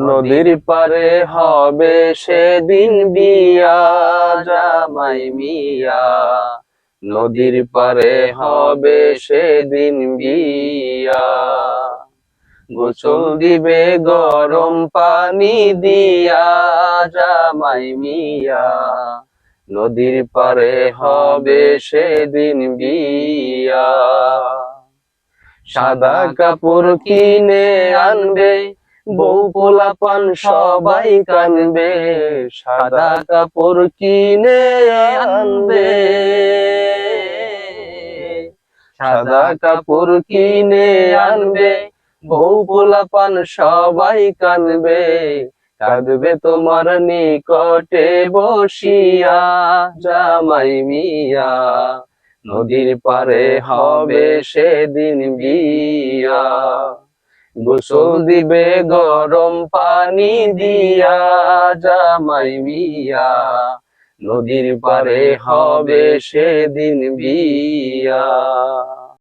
নদীর পারে হবে সেদিন বিয়া, জামাই মিয়া। নদীর পারে হবে সেদিন বিয়া। গোসল দিবে গরম পানি দিয়া, জামাই মিয়া। নদীর পারে হবে সেদিন বিয়া। সাদা কাপড় কিনে আনবে বউ পোলাপান সবাই কানবে, সাদা কাপড় কিনে আনবে। সাদা কাপড় কিনে আনবে, বউ পোলাপান সবাই কানবে। কাঁদবে তোমার নিকটে বসিয়া, জামাই মিয়া, নদীর পারে হবে সেদিন বিয়া। গোসল দিবে গরম পানি দিয়া জামাই মিয়া নদীর পারে হবে সেদিন বিয়া।